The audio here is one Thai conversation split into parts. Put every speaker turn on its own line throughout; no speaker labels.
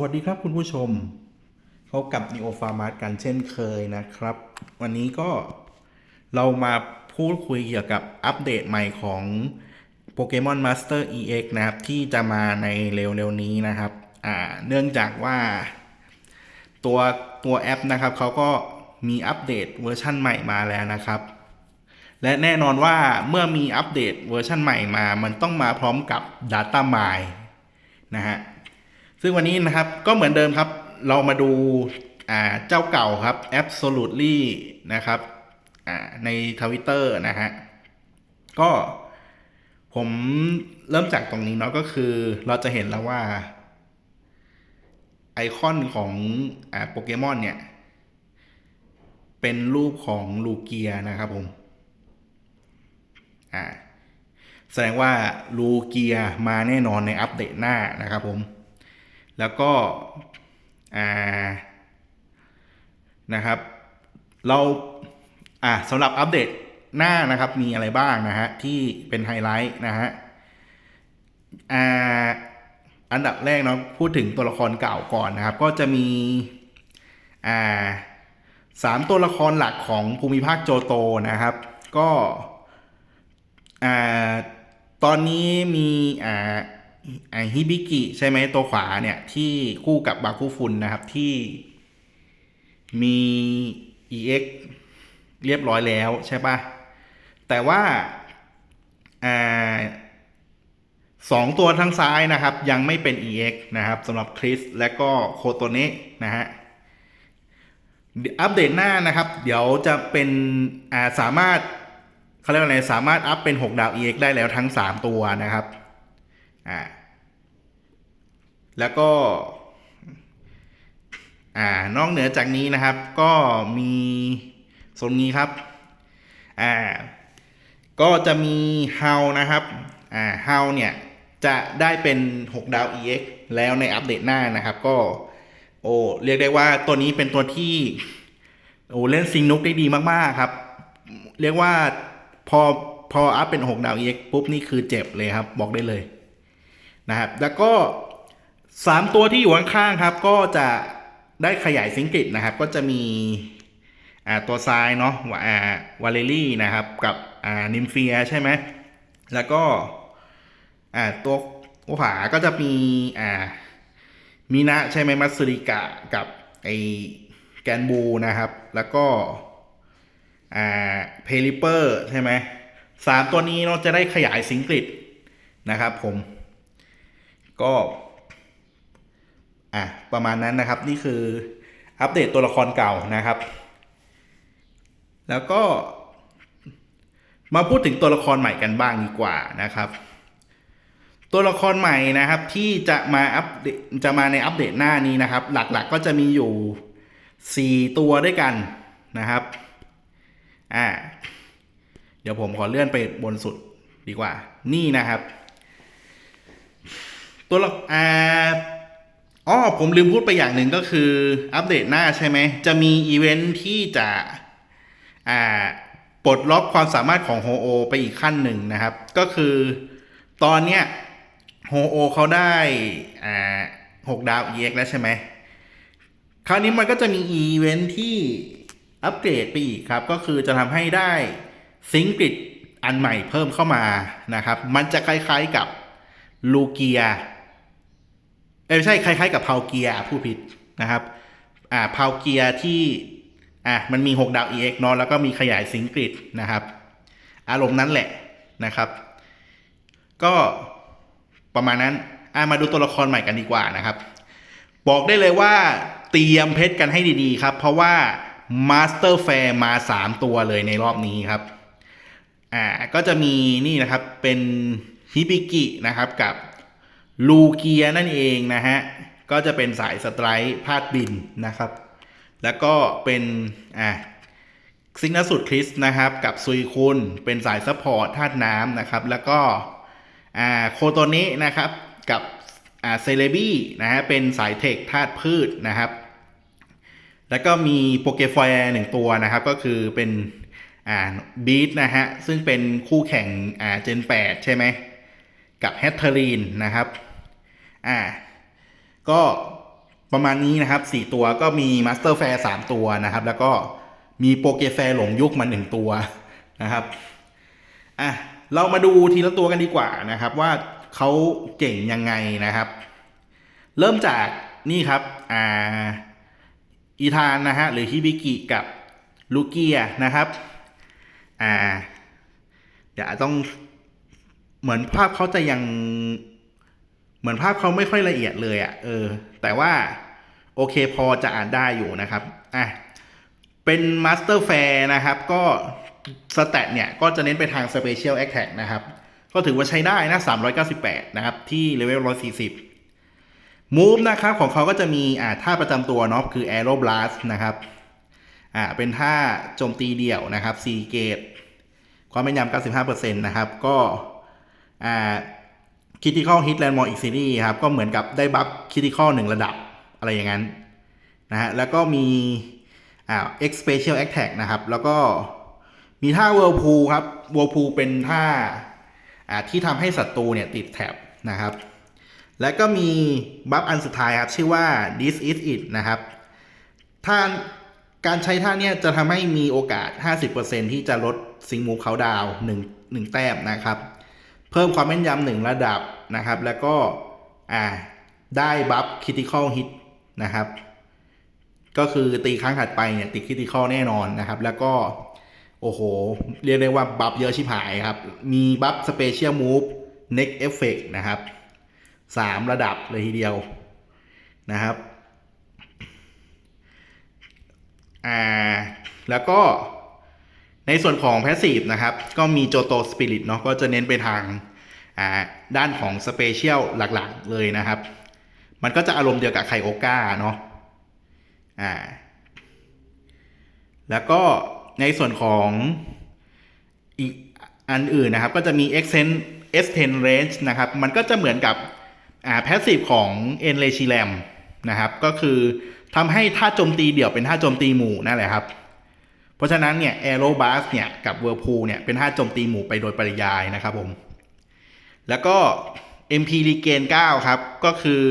วัสดีครับคุณผู้ชมพบกับ Neo f a r m a r กันเช่นเคยนะครับ วันนี้ก็เรามาพูดคุยเกี่ยวกับอัปเดตใหม่ของ Pokemon Master EX นะครับ ที่จะมาในเร็วๆนี้นะครับ อ่า เนื่องจากว่าตัวตัวแอปนะครับเขาก็มีอัปเดตเวอร์ชั่นใหม่มาแล้วนะครับ และแน่นอนว่าเมื่อมีอัปเดตเวอร์ชันใหม่มา มันต้องมาพร้อมกับ Data Mine นะฮะ ซึ่งวันนี้นะครับก็เหมือนเดิมครับ เรามาดูาเจ้าเก่าครับ Absolutely นะครับในทวิตเตอร์นะฮะ ก็ผมเริ่มจากตรงนี้เนาะก็คือเราจะเห็นแล้วว่า ไอคอนของอโปเกมอนเนี่ย เป็นรูปของลูเกียนะครับผม อ่า แสดงว่าลูเกียมาแน่นอนในอัปเดตหน้านะครับผม แล้วก็อ่านะครับ เราอ่าสำหรับอัปเดตหน้านะครับมีอะไรบ้างนะฮะที่เป็นไฮไลท์นะฮะอ่าอันดับแรกเนาะพูดถึงตัวละครเก่าก่อนนะครับ ก็จะมีอ่าสามตัวละครหลักของภูมิภาคโจโตนะครับ ก็อ่าตอนนี้มีอ่า ไอฮิบิกิใช่ไหมตัวขวาเนี่ยที่คู่กับบาคุฟุนนะครับที่มี EX เรียบร้อยแล้วใช่ปะแต่ว่าอ่าสองตัวทั้งซ้ายนะครับ ยังไม่เป็น EX นะครับสำหรับคริสและก็โคโตเนะนะฮะอัปเดตหน้านะครับ เดี๋ยวจะเป็นอ่าสามารถเขาเรียกว่าอะไรสามารถอัพเป็น 6 ดาว EX ได้แล้วทั้ง 3 ตัวนะครับ อ่าแล้วก็อ่านอกเหนือจากนี้นะครับ ก็มีโซนนี้ครับอ่าก็จะมีเฮานะครับอ่าเฮาเนี่ยจะได้เป็น 6 ดาว EX แล้วในอัปเดตหน้านะครับ ก็โอ้เรียกได้ว่าตัวนี้เป็นตัวที่โอ้เล่นซิงนุกได้ดีมากๆครับ เรียกว่าพอพออัพเป็น 6 ดาว EX ปุ๊บนี่คือเจ็บเลยครับ บอกได้เลย นะครับ แล้วก็สามตัวที่อยู่ข้างๆครับ ก็จะได้ขยายซิงกิตนะครับ ก็จะมีตัวซ้ายเนาะวาอ่าวาเลรี่นะครับ กับนิมเฟียใช่ไหมแล้วก็ตัวขวาก็จะมีมีนะใช่ไหมมัสริกะกับไอแกนบูนะครับ แล้วก็เพลิเปอร์ใช่ไหมสามตัวนี้เราจะได้ขยายซิงกิตนะครับผม ก็อะประมาณนั้นนะครับนี่คืออัปเดตตัวละครเก่านะครับ แล้วก็ มาพูดถึงตัวละครใหม่กันบ้างดีกว่านะครับ ตัวละครใหม่นะครับที่จะมาอัปเดตจะมาในอัปเดตหน้านี้นะครับ หลักๆก็จะมีอยู่ 4 ตัวด้วยกันนะครับอ่าเดี๋ยวผมขอเลื่อนไปบนสุดดีกว่า นี่นะครับ ตัวละอ่าอ๋อผมลืมพูดไปอย่างหนึ่งก็คืออัปเดตหน้าใช่ไหม จะมีอีเวนท์ที่จะอ่าปลดล็อกความสามารถของโฮโอไปอีกขั้นหนึ่งนะครับ ก็คือตอนเนี้ยโฮโอเขาได้อ่าหกดาว EX แล้วใช่ไหม คราวนี้มันก็จะมีอีเวนท์ที่อัปเกรดไปอีกครับ ก็คือจะทำให้ได้ซิงกิตอันใหม่เพิ่มเข้ามานะครับ มันจะคล้ายๆกับลูเกีย เอ้ยไม่ใช่คล้ายๆกับเพาเกียผู้ผิดนะครับอ่าเพาเกียที่อะมันมี 6 ดาว EX เนาะแล้วก็มีขยายซิงกริดนะครับ อารมณ์นั้นแหละนะครับ ก็ประมาณนั้นอะมาดูตัวละครใหม่กันดีกว่านะครับ บอกได้เลยว่าเตรียมเพชรกันให้ดีๆครับ เพราะว่ามาสเตอร์แฟร์มา 3 ตัวเลยในรอบนี้ครับอ่าก็จะมีนี่นะครับเป็นฮิบิกินะครับกับ ลูเกียนั่นเองนะฮะ ก็จะเป็นสายสไตร์พาดบินนะครับ แล้วก็เป็นอ่าซิงนสุดคริสนะครับ กับซุยคุนเป็นสายซัพพอร์ตธาตุน้ำนะครับ แล้วก็อ่าโคโตนะนะครับ กับอ่าเซเลบี้นะฮะเป็นสายเทคธาตุพืชนะครับ แล้วก็มีโปเกฟอยหนึ่งตัวนะครับ ก็คือเป็นอ่าบีทนะฮะ ซึ่งเป็นคู่แข่งอ่าเจน8ใช่ไหม กับแฮตเทอรีนนะครับอ่าก็ประมาณนี้นะครับ 4 ตัวก็มีมาสเตอร์แฟร์3ตัวนะครับ แล้วก็มีโปเกแฟร์หลงยุคมาหนึ่งตัวนะครับอะเรามาดูทีละตัวกันดีกว่านะครับ ว่าเขาเก่งยังไงนะครับ เริ่มจากนี่ครับอ่าอีธานนะฮะหรือฮิบิกิกับลูเกียนะครับอ่าเดี๋ยวต้อง เหมือนภาพเขาจะยัง เหมือนภาพเขาไม่ค่อยละเอียดเลยอะ่ะ เออ แต่ว่าโอเคพอจะอ่านได้อยู่นะครับ อะ เป็นมาสเตอร์แฟร์นะครับ ก็สแตทเนี่ย ก็จะเน้นไปทาง Special Attack นะครับ ก็ถือว่าใช้ได้นะ 398 นะครับ ที่เลเวล 140 มูฟนะครับ ของเขาก็จะมี อ่าท่าประจำตัวเนาะคือ Aero Blast นะครับ อ่า เป็นท่าโจมตีเดี่ยวนะครับ4เกตความแม่นยำ95%นะครับ ก็ อ่า Critical Hit Landmark อีกซีรีส์ครับ ก็เหมือนกับได้บัฟ Critical หนึ่งระดับอะไรอย่างนั้นนะฮะแล้วก็มีอ่า X Special Attack นะครับ แล้วก็มีท่า Whirlpool ครับ Whirlpool เป็นท่าอ่าที่ทำให้ศัตรูเนี่ยติดแท็บนะครับ และก็มีบัฟอันสุดท้ายครับ ชื่อว่า This is it นะครับท่าการใช้ท่าเนี่ยจะทำให้มีโอกาส 50%ที่จะลดซิงมูเขาดาวหนึ่งหนึ่งแต้มนะครับ เพิ่มความแม่นยำหนึ่งระดับนะครับ แล้วก็อ่าได้บัฟคิติคอลฮิตนะครับ ก็คือตีครั้งถัดไปเนี่ยติดคิติคอลแน่นอนนะครับ แล้วก็ โอ้โห เรียกได้ว่าบัฟเยอะชิบหายครับ มีบัฟสเปเชียลมูฟเน็กเอฟเฟกนะครับสามระดับเลยทีเดียวนะครับ อ่า แล้วก็ ในส่วนของ Passive นะครับ ก็มีโจโตสปิริตเนาะก็จะเน้นไปทางอ่าด้านของสเปเชียลหลักๆเลยนะครับ มันก็จะอารมณ์เดียวกับไคโอกาเนาะอ่าแล้วก็ในส่วนของอีกอันอื่นนะครับ ก็จะมี Extend S10 Range นะครับ มันก็จะเหมือนกับอ่า Passive ของ e n r a g i l a m นะครับ ก็คือทำให้ท่าโจมตีเดี่ยวเป็นท่าโจมตีหมู่นั่นแหละครับ เพราะฉะนั้นเนี่ย Aero Blast เนี่ยกับ Whirlpool เนี่ยเป็นท่าโจมตีหมู่ไปโดยปริยายนะครับผม แล้วก็ MP Regain 9ครับ ก็คือ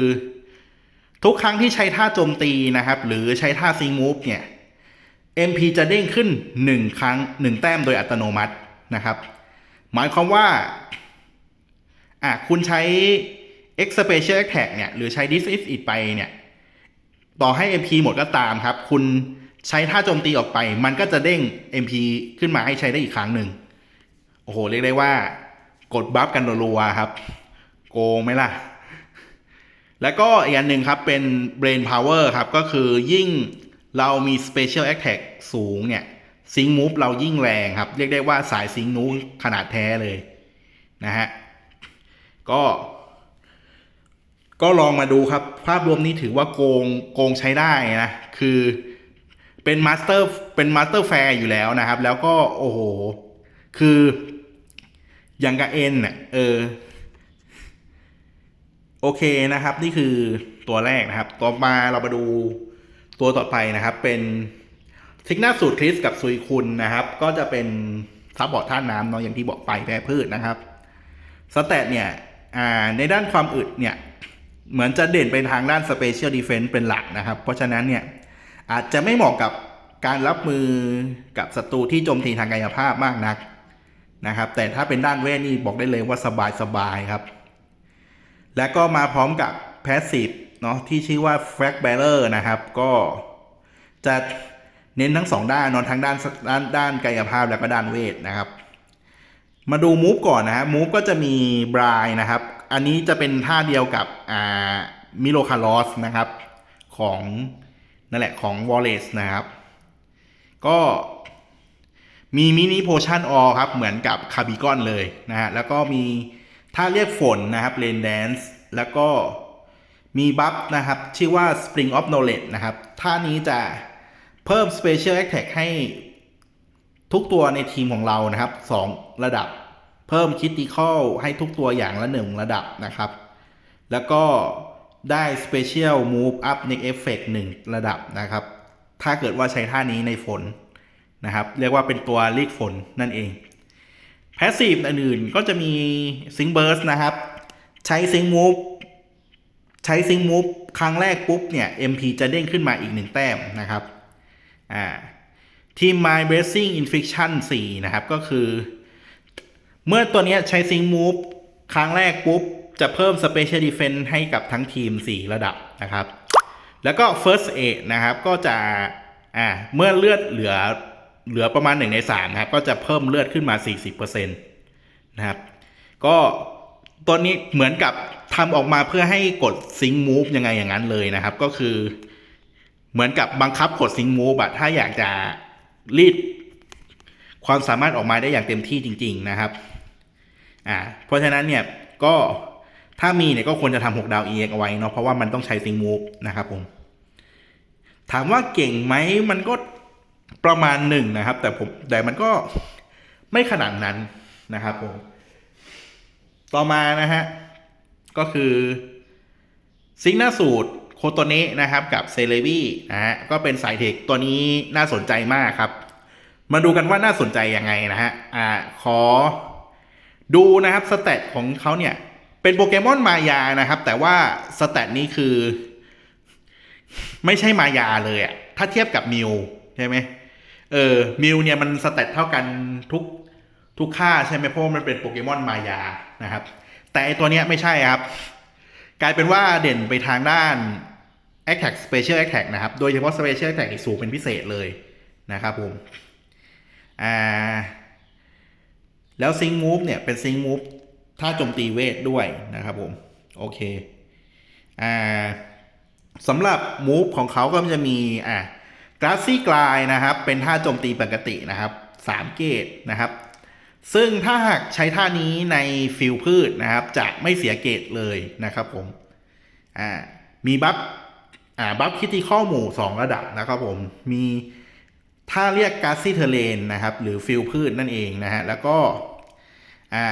ทุกครั้งที่ใช้ท่าโจมตีนะครับ หรือใช้ท่า Sync Move เนี่ย MP จะเด้งขึ้น 1 ครั้ง 1 แต้มโดยอัตโนมัตินะครับ หมายความว่าอะคุณใช้ X p e c i a l Attack เนี่ย หรือใช้ This is it ไปเนี่ย ต่อให้ MP หมดก็ตามครับ คุณ ใช้ท่าโจมตีออกไป มันก็จะเด้ง MP ขึ้นมาให้ใช้ได้อีกครั้งหนึ่ง โอ้โห เรียกได้ว่า กดบัฟกันรัวๆครับ โกงไหมล่ะ แล้วก็อีกอันหนึ่งครับ เป็น Brain Power ครับ ก็คือยิ่งเรามี Special Attack สูงเนี่ยซิง k ์มูฟเรายิ่งแรงครับ เรียกได้ว่าสายซิง k ์นู้ขนาดแท้เลยนะฮะก็ ก็ลองมาดูครับ ภาพรวมนี้ถือว่าโกงโกงใช้ได้นะ คือ เป็นมาสเตอร์เป็นมาสเตอร์แฟร์อยู่แล้วนะครับ แล้วก็โอ้โห คืออย่างกับเอ็นเนี่ยเออโอเคนะครับ นี่คือตัวแรกนะครับ ต่อมาเรามาดูตัวต่อไปนะครับ เป็นทิกหน้าสูตรคริสกับซุยคุณนะครับ ก็จะเป็นซับบอร์ดท่าน้ำเนาะอย่างที่บอกไปแพ้พืชนะครับสแตทเนี่ยในด้านความอึดเนี่ย เหมือนจะเด่นไปทางด้าน Special Defense เป็นหลักนะครับ เพราะฉะนั้นเนี่ย อาจจะไม่เหมาะกับการรับมือกับศัตรูที่โจมตีทางกายภาพมากนักนะครับ แต่ถ้าเป็นด้านเวทนี่บอกได้เลยว่าสบายสบายครับ และก็มาพร้อมกับ Passive เนาะที่ชื่อว่า Frag Bearer นะครับ ก็จะเน้นทั้งสองด้านเนอนทั้งด้านด้านด้านกายภาพแล้วก็ด้านเวทนะครับ มาดูมูฟก่อนนะฮะมูฟก็จะมีบรายนะครับ อันนี้จะเป็นท่าเดียวกับอ่ามิโลคาร์ลอสนะครับ ของ นั่นแหละของวอลเลซนะครับ ก็มีมินิโพชั่นออครับ เหมือนกับคาบิกอนเลยนะฮะ แล้วก็มีท่าเรียกฝนนะครับเลนแดนซ์แล้วก็มีบัฟนะครับ ชื่อว่า Spring of Knowledge นะครับท่านี้จะเพิ่ม Special Attack ให้ทุกตัวในทีมของเรานะครับสองระดับ เพิ่มคิ t ิคอลให้ทุกตัวอย่างละหนึ่งระดับนะครับ แล้วก็ ได้ Special Move Up Next Effect หนึ่งระดับนะครับ ถ้าเกิดว่าใช้ท่านี้ในฝนนะครับ เรียกว่าเป็นตัวเลีกฝนนั่นเอง Passive อื่นๆก็จะมี Sync Burst นะครับ ใช้ Sync Move ใช้ซิงมูฟครั้งแรกปุ๊บเนี่ย MP จะเด้งขึ้นมาอีกหนึ่งแต้มนะครับอ่าทีม My Blessing Infliction 4 นะครับ ก็คือ เมื่อตัวนี้ใช้ซิงมูฟครั้งแรกปุ๊บ จะเพิ่ม Special Defense ให้กับทั้งทีม 4 ระดับนะครับ แล้วก็ First Aid นะครับก็จะอ่าเมื่อเลือดเหลือเหลือประมาณ 1 ใน3นะครับ ก็จะเพิ่มเลือดขึ้นมา 40%นะครับ ก็ตัวนี้เหมือนกับทำออกมาเพื่อให้กดซิงมูฟยังไงอย่างนั้นเลยนะครับ ก็คือเหมือนกับบังคับกดซิงมูฟอะถ้าอยากจะรีดความสามารถออกมาได้อย่างเต็มที่จริง ๆนะครับ อ่า เพราะฉะนั้นเนี่ยก็ ถ้ามีเนี่ยก็ควรจะทำหกดาว EX เอาไว้เนาะเพราะว่ามันต้องใช้ซิงมูฟนะครับผม ถามว่าเก่งไหมมันก็ประมาณหนึ่งนะครับ แต่ผมแต่มันก็ไม่ขนาดนั้นนะครับผม ต่อมานะฮะ ก็คือซิงหน้าสูตรโคโตเนะนะครับกับเซเลบีนะฮะก็เป็นสายเทคตัวนี้น่าสนใจมากครับ มาดูกันว่าน่าสนใจยังไงนะฮะอ่าขอดูนะครับสเตตของเขาเนี่ย เป็นโปเกมอนมายานะครับ แต่ว่าสเตตนี้คือ ไม่ใช่มายาเลยอะถ้าเทียบกับมิวใช่ไหมเออมิวเนี่ยมันสเตตเท่ากันทุกทุกค่าใช่ไหมเพราะมันเป็นโปเกมอนมายานะครับ แต่ไอตัวเนี้ยไม่ใช่ครับ กลายเป็นว่าเด่นไปทางด้าน Attack Special Attack นะครับ โดยเฉพาะ Special Attack อีกสูงเป็นพิเศษเลยนะครับผมอ่าแล้วซิง Move เนี่ยเป็นซิง Move ถ้าโจมตีเวทด้วยนะครับผม โอเค อ่าสำหรับ Move ของเขาก็จะมีอ่ากราซี่กลายนะครับ เป็นท่าโจมตีปกตินะครับ3เกตนะครับ ซึ่งถ้าหากใช้ท่านี้ในฟิลพืชนะครับ จะไม่เสียเกตเลยนะครับผมอ่ามีบัฟอ่าบัฟคิติข้อหมู่ 2 ระดับนะครับผม มีถ้าเรียกการ์ซี่เทเลนนะครับ หรือฟิลพืชนั่นเองนะฮะแล้วก็อ่า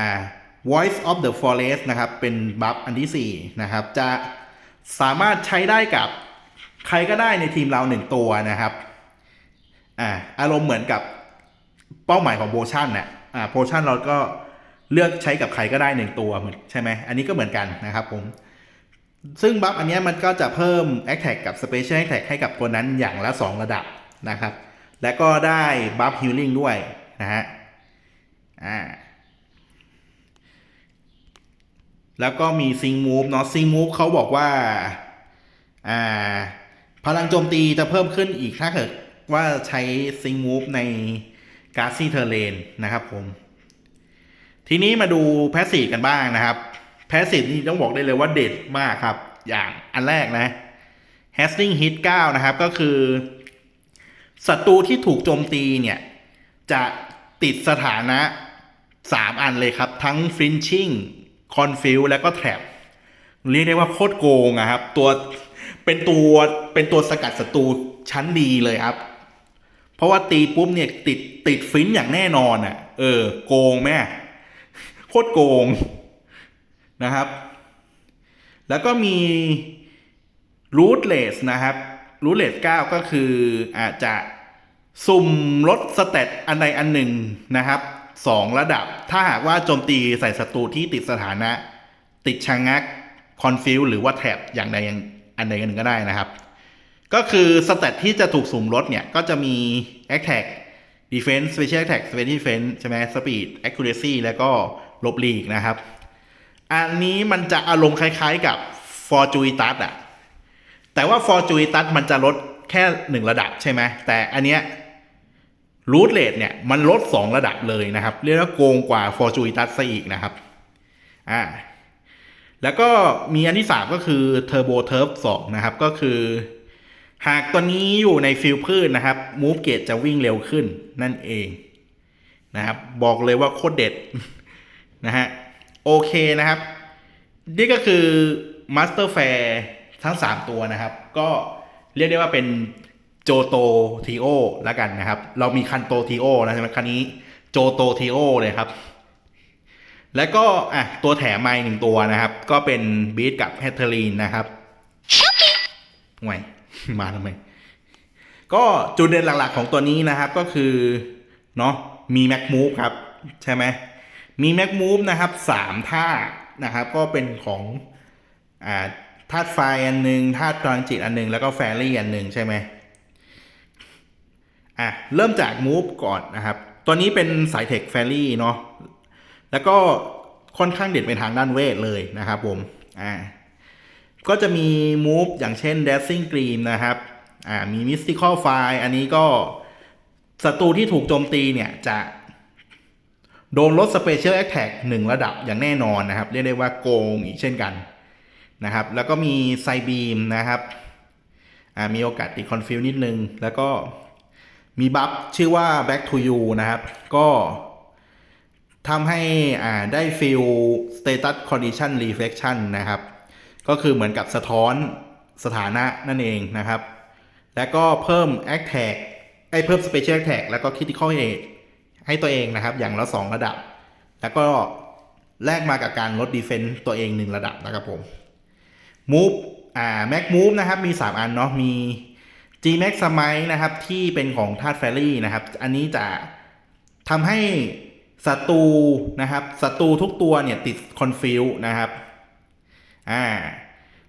voice of the forest นะครับ เป็นบัฟอันที่4นะครับ จะสามารถใช้ได้กับใครก็ได้ในทีมเราหนึ่งตัวนะครับอ่าอารมณ์เหมือนกับเป้าหมายของโบชั่นน่ะอ่าโพชั่นเราก็เลือกใช้กับใครก็ได้หนึ่งตัวเหมือนใช่ไหมอันนี้ก็เหมือนกันนะครับผม ซึ่งบัฟอันนี้มันก็จะเพิ่ม Attack กับ Special Attack ให้กับตัวนั้นอย่างละ 2 ระดับนะครับ และก็ได้บัฟ Healing ด้วยนะฮะอ่า แล้วก็มีซิงมูฟเนาะซิงมูฟเขาบอกว่าอ่าพลังโจมตีจะเพิ่มขึ้นอีกถ้าเกิดว่าใช้ซิงมูฟในการ์ซี่เทเลนนะครับผม ทีนี้มาดูแพสซีฟกันบ้างนะครับ แพสซีฟนี่ต้องบอกได้เลยว่าเด็ดมากครับ อย่างอันแรกนะ h a s t i n g Hit 9 นะครับ ก็คือศัตรูที่ถูกโจมตีเนี่ย จะติดสถานะ 3 อันเลยครับ ทั้ง Flinching Confuse แล้วก็ Trap เรียกได้ว่าโคตรโกงอะครับ ตัวเป็นตัวเป็นตัวสกัดศัตรูชั้นดีเลยครับ เพราะว่าตีปุ๊บเนี่ยติดติดฟินอย่างแน่นอนอะ เออ โกงแม่โคตรโกงนะครับ แล้วก็มีรูทเลสนะครับรูทเลส9ก็คืออาจจะสุ่มลดสเตตอันใดอันหนึ่งนะครับ สองระดับ ถ้าหากว่าโจมตีใส่ศัตรูที่ติดสถานะ ติดชะงักคอนฟิวหรือว่าแท็บอย่างใดอย่างอันใดอันหนึ่งก็ได้นะครับ ก็คือสเตตที่จะถูกสุ่มลดเนี่ย ก็จะมี Attack Defense Special Attack Special Defense ใช่ไหม Speed Accuracy แล้วก็ลบลีกนะครับ อันนี้มันจะอารมณ์คล้ายๆกับ Fortuitus อะแต่ว่า Fortuitus มันจะลดแค่หนึ่งระดับใช่ไหมแต่อันเนี้ย รูทเลทเนี่ยมันลด 2 ระดับเลยนะครับ เรียกว่าโกงกว่า Fortuitus ซะอีกนะครับอ่าแล้วก็มีอันที่ 3 ก็คือ Turbo Turf 2นะครับ ก็คือ หากตัวนี้อยู่ในฟิลพืชนะครับมูฟเกตจะวิ่งเร็วขึ้นนั่นเองนะครับ บอกเลยว่าโคตรเด็ดนะฮะโอเคนะครับ นี่ก็คือ Master Fair ทั้ง 3 ตัวนะครับ ก็เรียกได้ว่าเป็น โจโตทีโอแล้วกันนะครับ เรามีคันโตทีโอนะใช่ไหมคันนี้โจโตทีโอเลยครับ แล้วก็อะตัวแถมมาอีกหนึ่งตัวนะครับ ก็เป็นบีทกับแฮตเทอรีนนะครับห่วยมาทำไม ก็จุดเด่นหลักๆของตัวนี้นะครับก็คือเนาะมีแม็กมูฟครับ ใช่ไหมมีแม็กมูฟนะครับสามท่านะครับ ก็เป็นของอ่าธาตุไฟอันหนึ่งธาตุพลังจิตอันหนึ่งแล้วก็แฟรี่อันหนึ่งใช่ไหม อะเริ่มจากมูฟก่อนนะครับ ตัวนี้เป็นสายเทคแฟรี่เนาะแล้วก็ค่อนข้างเด่นไปทางด้านเวทเลยนะครับผมอ่าก็จะมีมูฟอย่างเช่น Dancing Gleam นะครับอ่ามี Mystical Fire อันนี้ก็ศัตรูที่ถูกโจมตีเนี่ยจะโดนลด Special Attack หนึ่งระดับอย่างแน่นอนนะครับ เรียกได้ว่าโกงอีกเช่นกันนะครับ แล้วก็มีไซบีมนะครับอ่ามีโอกาสติดคอนฟิวนิดนึง แล้วก็ มีบัฟชื่อว่า back to you นะครับ ก็ทำให้อ่าได้ฟิล status condition reflection นะครับ ก็คือเหมือนกับสะท้อนสถานะนั่นเองนะครับ แล้วก็เพิ่ม attack ไอ้เพิ่ม special attack แล้วก็ critical hit ให้ตัวเองนะครับ อย่างละ 2 ระดับ แล้วก็แลกมากับการลด defense ตัวเอง 1 ระดับนะครับผม move อ่า max move นะครับ มี 3 อันเนาะ มี G max smite นะครับที่เป็นของธาตุ fairy นะครับ อันนี้จะทำให้ศัตรูนะครับศัตรูทุกตัวเนี่ยติด confuse นะครับอ่า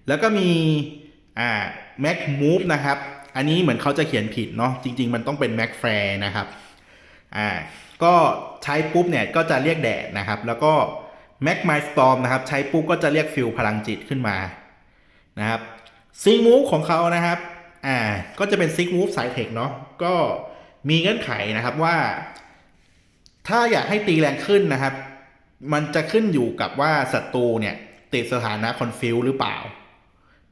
แล้วก็มีอ่า max move นะครับ อันนี้เหมือนเขาจะเขียนผิดเนาะจริง ๆ มันต้องเป็น max fair นะครับอ่าก็ใช้ปุ๊บเนี่ยก็จะเรียกแดดนะครับ แล้วก็ max my storm นะครับ ใช้ปุ๊บก็จะเรียกฟิลพลังจิตขึ้นมานะครับซิงมูฟของเขานะครับ อ่า ก็จะเป็นซิงมูฟสายเทคเนาะ ก็มีเงื่อนไขนะครับว่า ถ้าอยากให้ตีแรงขึ้นนะครับ มันจะขึ้นอยู่กับว่าศัตรูเนี่ย ติดสถานะคอนฟิวหรือเปล่า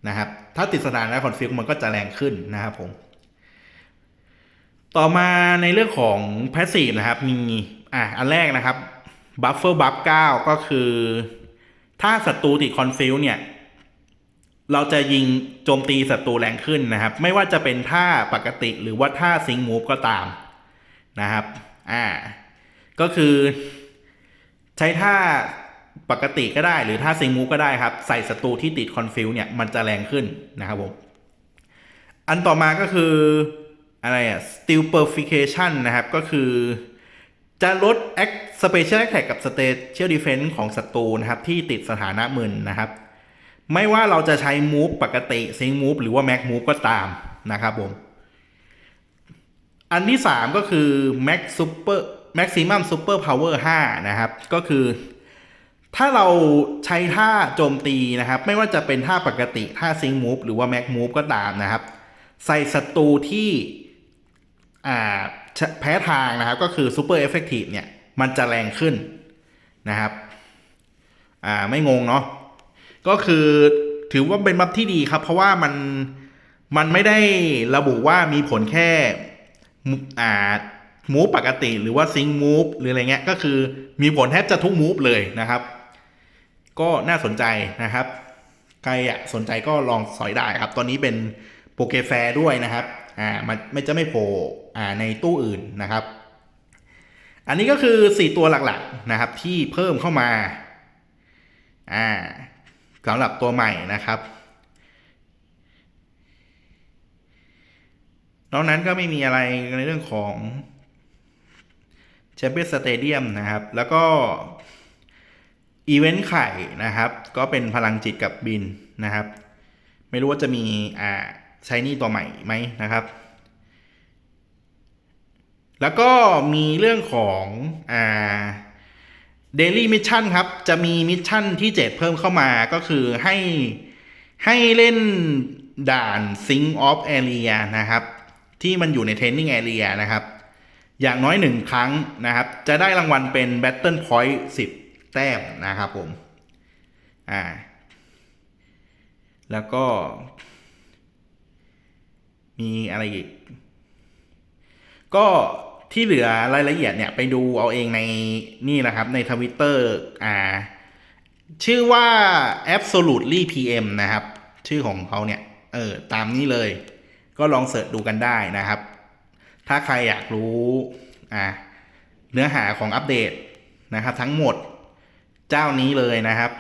นะครับ ถ้าติดสถานะคอนฟิวมันก็จะแรงขึ้นนะครับผม ต่อมาในเรื่องของแพสซีฟนะครับ มีอะอันแรกนะครับบัฟเฟอร์บัฟ9ก็คือ ถ้าศัตรูติดคอนฟิวเนี่ย เราจะยิงโจมตีศัตรูแรงขึ้นนะครับ ไม่ว่าจะเป็นท่าปกติหรือว่าท่าซิงมูฟก็ตามนะครับ อ่า ก็คือใช้ท่าปกติก็ได้หรือท่าซิงมูฟก็ได้ครับ ใส่ศัตรูที่ติดคอนฟิวเนี่ยมันจะแรงขึ้นนะครับผม อันต่อมาก็คืออะไรอะ steel purification นะครับ ก็คือจะลด act special attack กับ special defense ของศัตรูนะครับ ที่ติดสถานะมึนนะครับ ไม่ว่าเราจะใช้มูฟปกติซิงมูฟหรือว่าแม็กมูฟก็ตามนะครับผม อันที่ 3 ก็คือ Max Super Maximum Super Power 5 นะครับ ก็คือ ถ้าเราใช้ท่าโจมตีนะครับ ไม่ว่าจะเป็นท่าปกติท่าซิงมูฟหรือว่าแม็กมูฟก็ตามนะครับ ใส่ศัตรูที่แพ้ทางนะครับ ก็คือ Super Effective เนี่ย มันจะแรงขึ้นนะครับ อ่าไม่งงเนาะ ก็คือถือว่าเป็นบัฟที่ดีครับ เพราะว่ามันมันไม่ได้ระบุว่ามีผลแค่มุอ่ามูฟปกติหรือว่าซิงมูฟหรืออะไรเงี้ยก็คือมีผลแทบจะทุกมูฟเลยนะครับ ก็น่าสนใจนะครับ ใครอะสนใจก็ลองสอยได้ครับ ตอนนี้เป็นโปรเกแฟร์ด้วยนะครับอ่ามันไม่จะไม่โผล่อ่าในตู้อื่นนะครับ อันนี้ก็คือ 4 ตัวหลักๆนะครับที่เพิ่มเข้ามาอ่า สำหรับตัวใหม่นะครับ นอกนั้นก็ไม่มีอะไรในเรื่องของแชมเปี้ยนสเตเดียมนะครับ แล้วก็อีเวนต์ไข่นะครับ ก็เป็นพลังจิตกับบินนะครับ ไม่รู้ว่าจะมีอ่าใช้นี่ตัวใหม่ไหมนะครับ แล้วก็มีเรื่องของอ่า Daily Mission ครับ จะมีมิชชั่นที่ 7 เพิ่มเข้ามาก็คือให้ให้เล่นด่าน Sing of Area นะครับ ที่มันอยู่ใน Training Area นะครับ อย่างน้อยหนึ่งครั้งนะครับ จะได้รางวัลเป็น Battle Point 10 แต้มนะครับผมอ่าแล้วก็ มีอะไรอีก ก็ ที่เหลือรายละเอียดเนี่ยไปดูเอาเองในนี่นะครับในทวิตเตอร์อ่าชื่อว่า absolutely pm นะครับ ชื่อของเขาเนี่ย เออ ตามนี้เลย ก็ลองเสิร์ชดูกันได้นะครับ ถ้าใครอยากรู้ อ่า เนื้อหาของอัปเดตนะครับ ทั้งหมดเจ้านี้เลยนะครับ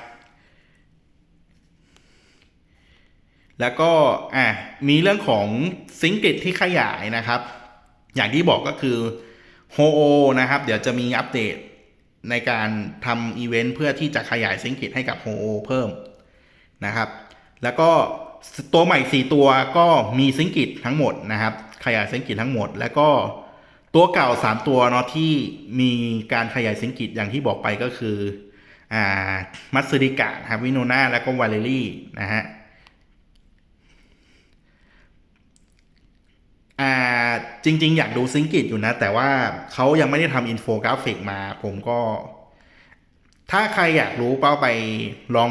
แล้วก็ อะมีเรื่องของซิงกิตที่ขยายนะครับ อย่างที่บอกก็คือโฮโอนะครับ เดี๋ยวจะมีอัปเดตในการทำอีเวนต์เพื่อที่จะขยายซิงกิตให้กับโฮโอเพิ่มนะครับ แล้วก็ตัวใหม่ 4 ตัวก็มีซิงกิตทั้งหมดนะครับ ขยายซิงกิตทั้งหมด แล้วก็ตัวเก่า 3 ตัวเนาะที่มีการขยายซิงกิตอย่างที่บอกไปก็คืออ่ามัตสึริกะครับวิโนนาแล้วก็วาเลรี่นะฮะ อ่าจริง ๆ อยากดูซิงกิตอยู่นะ แต่ว่าเขายังไม่ได้ทำอินโฟกราฟิกมา ผมก็ ถ้าใครอยากรู้ก็ไปลอง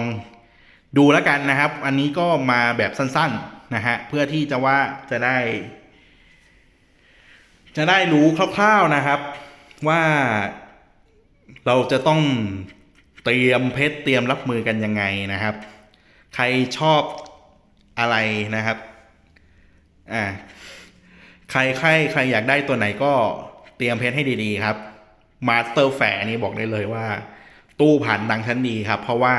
ดูแล้วกันนะครับ อันนี้ก็มาแบบสั้น ๆ นะฮะ เพื่อที่จะว่าจะได้ จะได้รู้คร่าวๆนะครับ ว่าเราจะต้องเตรียมเพชรเตรียมรับมือกันยังไงนะครับ ใครชอบอะไรนะครับ อ่า ใครใครใครอยากได้ตัวไหนก็เตรียมเพชรให้ดีๆครับมาสเตอร์แฝนี่บอกได้เลยว่า ตู้ผ่านดังชั้นดีครับ เพราะว่า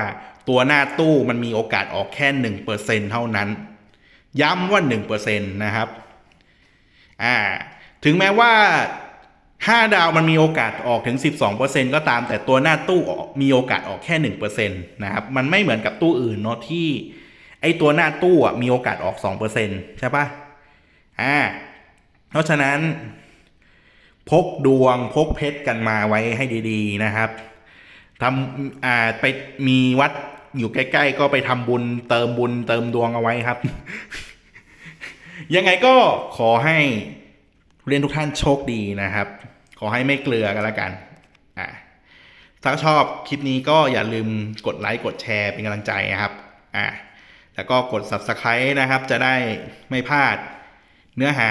ตัวหน้าตู้มันมีโอกาสออกแค่หนึ่งเปอร์เซ็นเท่านั้น ย้ำว่าหนึ่งเปอร์เซ็นต์นะครับอ่าถึงแม้ว่า5ดาวมันมีโอกาสออกถึง 12%ก็ตาม แต่ตัวหน้าตู้มีโอกาสออกแค่ 1%นะครับ มันไม่เหมือนกับตู้อื่นเนาะที่ ไอตัวหน้าตู้มีโอกาสออก 2%ใช่ปะอ่า เพราะฉะนั้น พกดวงพกเพชรกันมาไว้ให้ดีๆนะครับทำอ่าไปมีวัดอยู่ใกล้ ๆ ก็ไปทำบุญ เติมบุญเติมดวงเอาไว้ครับ ยังไงก็ขอให้เรียนทุกท่านโชคดีนะครับ ขอให้ไม่เกลือกันละกันอ่าถ้าชอบคลิปนี้ก็อย่าลืมกดไลค์กดแชร์เป็นกำลังใจนะครับอ่าแล้วก็กด subscribe นะครับ จะได้ไม่พลาดเนื้อหา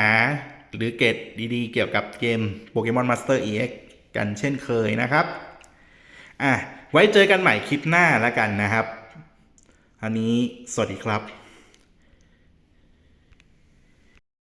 หรือเกรดดีๆ เกี่ยวกับเกม Pokemon Master EX กันเช่นเคยนะครับ อะ ไว้เจอกันใหม่คลิปหน้าแล้วกันนะครับ อันนี้สวัสดีครับ